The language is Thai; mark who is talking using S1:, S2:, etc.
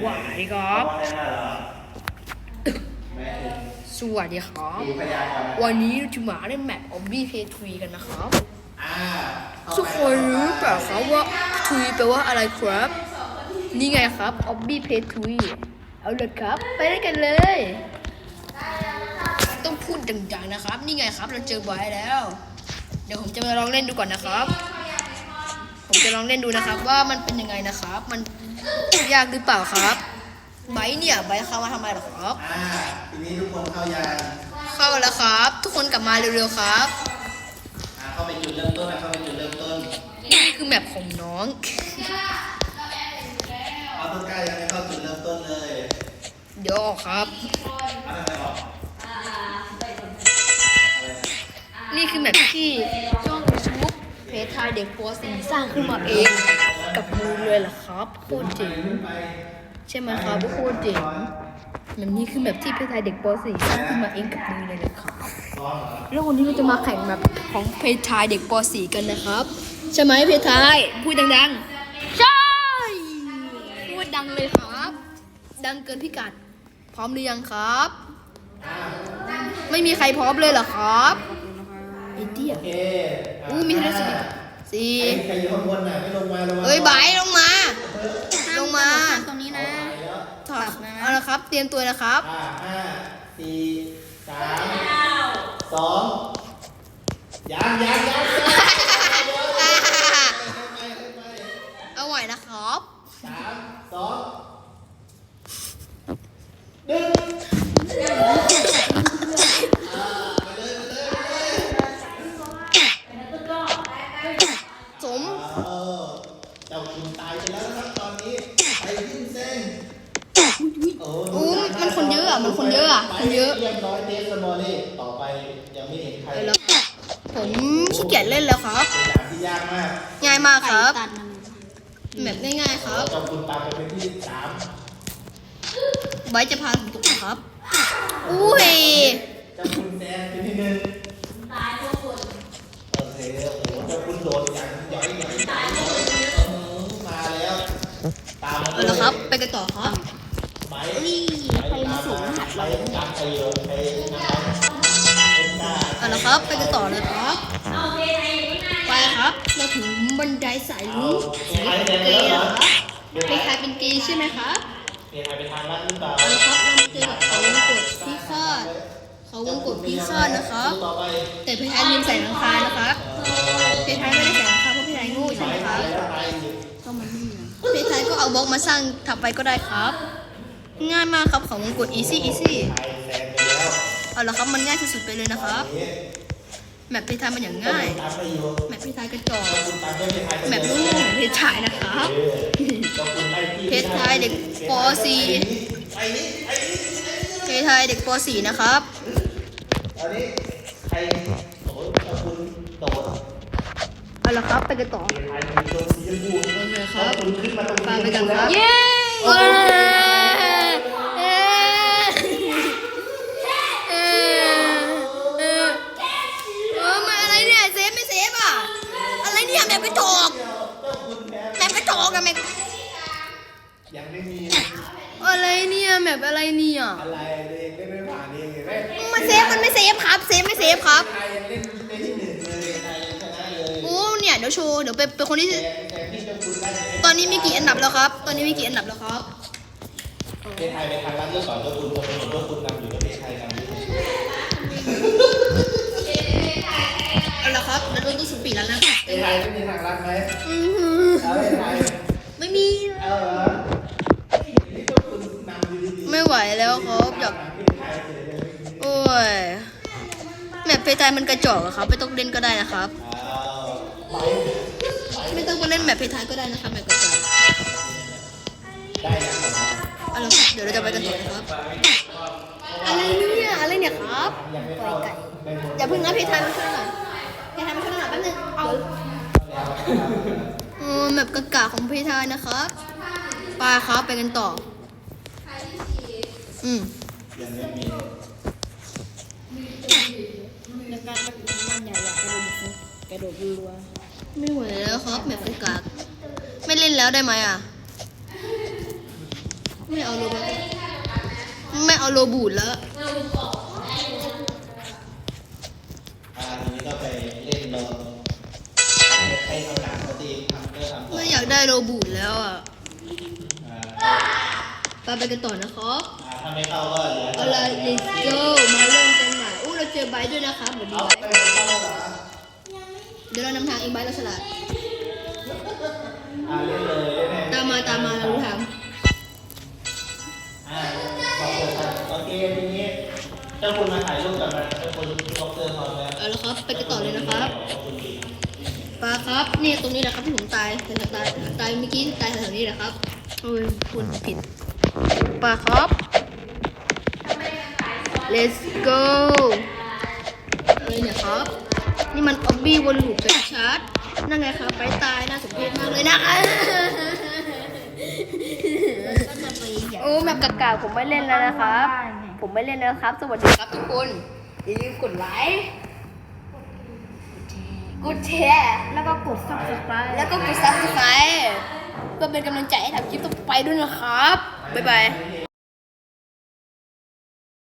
S1: สวัสดีครับสวัสดีครับ วันนี้เราจะมาเล่นแมปออบบี้เพย์ทรีกันนะครับทุกคนรู้เปล่าครับว่าทรีแปลว่าอะไรครับ นี่ไงครับออบบี้เพย์ทรีเอาเลยครับ ไปด้วยกันเลย ต้องพูดดังๆนะครับ นี่ไงครับ เราเจอไว้แล้ว เดี๋ยวผมจะมาลองเล่นดูก่อนนะครับ ผมจะลองเล่นดูนะครับ ว่ามันเป็นยังไงนะครับ มัน ยากหรือเปล่าครับ ไบร์ทเนี่ยไบร์ทเข้ามาทำไมเหรอครับ
S2: อ่าทีนี้ทุกคนเข้ายัง
S1: เข้าแล้วครับ ทุกคนกลับมาเร็วๆครับ
S2: อ่าเข้าไปจุดเริ่มต้นนะเข้าไปจุดเริ่มต้น
S1: นี่คือแมปของน้อง
S2: เอาต้นกล้ายังไม่เข้าจุดเริ่มต้นเลย
S1: เดี๋ยวออกครับ
S2: เอาทำไมออกอะไรนะ
S1: นี่คือแมปที่ช่องยูทูบเพจไทยเด็กโพสีสร้างขึ้นมาเอง กับมือเลยเหรอครับโคตรเจ๋ง
S2: ขึ้นไป
S1: ใช่ไหมครับโคตรเจ๋งแบบนี้คือแบบที่เพจไทยเด็กโพสีสร้างขึ้นมาเองกับมือเลยนะครับ
S2: ซ้อนเหรอ
S1: แล้ววันนี้เราจะมาแข่งแบบของเพจไทยเด็กป .4 กันนะครับ ใช่ไหมเพจไทยพูดดังๆ ใช่พูดดังเลยครับ ดังเกินพิกัด พร้อมหรือยังครับ ไม่มีใครพร้อมเลยเหรอครับไอเดีย
S2: โอเค
S1: อู้มีเทเลสบิ สี่
S2: ใครใครอยู่ข้างบนน่ะไม่ลงมาลงมา
S1: เอ้ยบายลงมา ลงมา
S3: ตรงนี้นะ
S2: ไปแล้ว
S1: ถอดเอาละครับ เตรียมตัวนะครับ
S2: อ่าห้าสี่สามสองยังยังยังไปไป
S1: เอาไหวนะครับ
S2: สามสองหนึ่ง
S1: สม
S2: เออเจ้าคุณตายไปแล้วนะครับตอนนี้ไปขึ้นเส้นโอ้
S1: อู้มัน คนเยอะอะมันคนเยอะอะคนเยอะ
S2: เรียบร้อยเทสบอลนี่ต่อไปยังไม่เห็นใคร
S1: เอาละครับผมขี้เกียจเล่นแล้วครับ
S2: เป็นอย่างที่ยากมาก
S1: ง่ายมากครับ
S3: ตัดมัน
S1: แบบง่ายๆครับ
S2: เจ้าคุณตามไปเป็นที่สาม
S1: ไว้จะพาผมตกครับ อุ้ย
S2: เจ้าคุณแซนเป็นที่หนึ่งตายทุกคนโอเคโอ้โหเจ้าคุณโดดอย่างหย่อยหย่อยหย่อยเออมาแล้วตามมา
S1: เอาละครับ ไปกันต่อครับ
S2: ไป
S3: นี่ใครมาสูงหัดเรา
S2: ตามไปโยนไปนะครับต้นกล้า
S1: เอาละครับ ไปกันต่อเลยครับ ไปครับ เราถึงบันไดสายลุ้ง
S2: เอไอแดง
S1: เกย์
S2: เหรอ
S1: ครับเป็นใครเป็นเกย์ใช่ไหมครับ
S2: เอไอไปทางลัดหรือเปล่า
S1: เอาละครับเราเจอกับเขาวงกดพิฆาตเขาวงกดพิฆาตนะครับ แต่
S2: อไป
S1: แต่เพชรลืมใส่หลังคานะครับเพชรไม่ได้ใส่หลังคาเพราะเพชรโง่ใช่ไหมครับ
S2: ก็
S3: มันนี่นะ
S1: เพชรก็เอาบล็อกมาสร้างทับไปก็ได้ครับ ง่ายมากครับของวงกด easy easy
S2: ไปแซงไปแล้ว
S1: เอาละครับมันง่ายที่สุดไปเลยนะครับ
S2: นี่
S1: แมปเพทายมันอย่างง่าย
S2: ตามไปอยู่
S1: แมปเพทายกระจอก
S2: คุณตามไปไม่ทัน
S1: แมปลูกของเพทายนะครับ
S2: เออเจ้าคุณไล่พี่
S1: เพชรไทยเด็กป .4
S2: ไปนี่ไปนี่
S1: เพทายเด็กป .4 นะครับ
S2: ตอนนี้ใครโอ้ยเจ้าคุณโดด
S1: เอาละครับไปกันต่อ
S2: เพชรไทยมีตัวสีชม ม่
S1: มีอะไรเนี่ยแมปอะ
S2: ไร
S1: เนี่ยอะไรเล
S2: ยเล่นไม่ผ่านเองเห็นไหม
S1: มันเซฟมันไม่เซฟครับเซฟไม่เซฟครับ
S2: ไทยยังเล่นได้ที่หนึ่งเลยไทยยังชนะเลย
S1: โอ้เนี่ยเดี๋ยวโชว์เดี๋ยวเป็นเป็นคนที่
S2: แต่แต่ที่เจ้าคุณได้
S1: ตอนนี้มีกี่อันดับแล้วครับ ตอนนี้มีกี่อันดับแล้วครับ
S2: เพชรไทยไปทางลัดเลือกก่อนเจ้าคุณพอเห็นเจ้าคุณนำอยู่แล้วเพชรไทยนำอยู่
S1: เอาละครับแล้วโดนตู้สุปีแล้วนะ
S2: เพชรไทยไม่มีทางลัดไหม
S1: อื้อหือ
S2: เอาเพชรไทย
S1: วแล้วครับอยากโอ้ยแมปเพทายมันกระจอกอะครับ ไม่ต้องเล่นก็ได้นะครับ
S2: ไม่
S1: ต้องมาเล่นแมปเพทายก็ได้นะครับแมปกระจอกเอาละเดี๋ยวเราจะไปกันต่อนะครับ อะไรเนี่ยอะไรเนี่ยครับปล่อยไก่อย่าเพิ่งนะเพทายมาช่วยหน่อยเพทายมาช่วยหน่อยแป๊บนึงเอาเออแมปกากาของเพทายนะครับไปครับไปกันต่อ อืม
S2: ยังไม่มี
S3: แล้วการปฏิบัติมันใหญ่อยากกระโดดฟุตกระโดดรัว
S1: ไม่ไหวแล้วครับแมปกากาไม่เล่นแล้วได้ไหมอะ ไม่เอาโลบูไม่เอาโลบูดแล้ว
S2: อ่าทีนี้ก็ไปเล่นโดนให้ทำหนังปกติทำก็ทำต่อ
S1: ไม่อยากได้โลบูดแล้วอะ
S2: อ่า
S1: ไปไปกันต่อนะครับ
S2: อ่า ถ้าไม่เข้าก็เหลือ
S1: เอาละ let's go มาเริ่มกันใหม่อู้เราเจอไบร์ทด้วยนะครับเหมือนดี
S2: เอา
S1: ไบร์ท
S2: ไปเข้าเหรอ
S1: เดี๋ยวเรานำทางเองไบร์ทเราฉลาด
S2: อ่าเล่นเลยเล่นเลย
S1: ตามมาตามมาเรารู้ทาง
S2: อ่าบอกเลยครับโอเคทีนี้เจ้าคุณมาถ่ายรูปกับมันเจ้าคุณล็อกเตอร์พร้อมแล้ว
S1: เอาละครับไปกันต่อเลยนะครับ
S2: ขอบคุณดี
S1: ปลาครับนี่ตรงนี้แหละครับที่ผมตายแต่ตายตายเมื่อกี้ตายแถวๆนี้แหละครับโอ้ยคุณผิดปลาครับ let's go อะไรเนี่ยครับ นี่มันออบบี้วนลูปแบบชาร์จนั่นไงครับ ไปตายน่าสมเพชมากเลยนะ
S3: ก็จะไปใหญ่
S1: โอ้แมปกากๆผมไม่เล่นแล้วนะครับ ผมไม่เล่นแล้วครับ สวัสดีครับทุกคน อย่าลืมกดไลค์กดแชร์
S3: แล้วก็กดซับสไครต์
S1: แล้วก็กดซับสไครต์เพื่อเป็นกำลังใจให้ทำคลิปต่อไปด้วยนะครับ บ๊ายบาย
S2: เ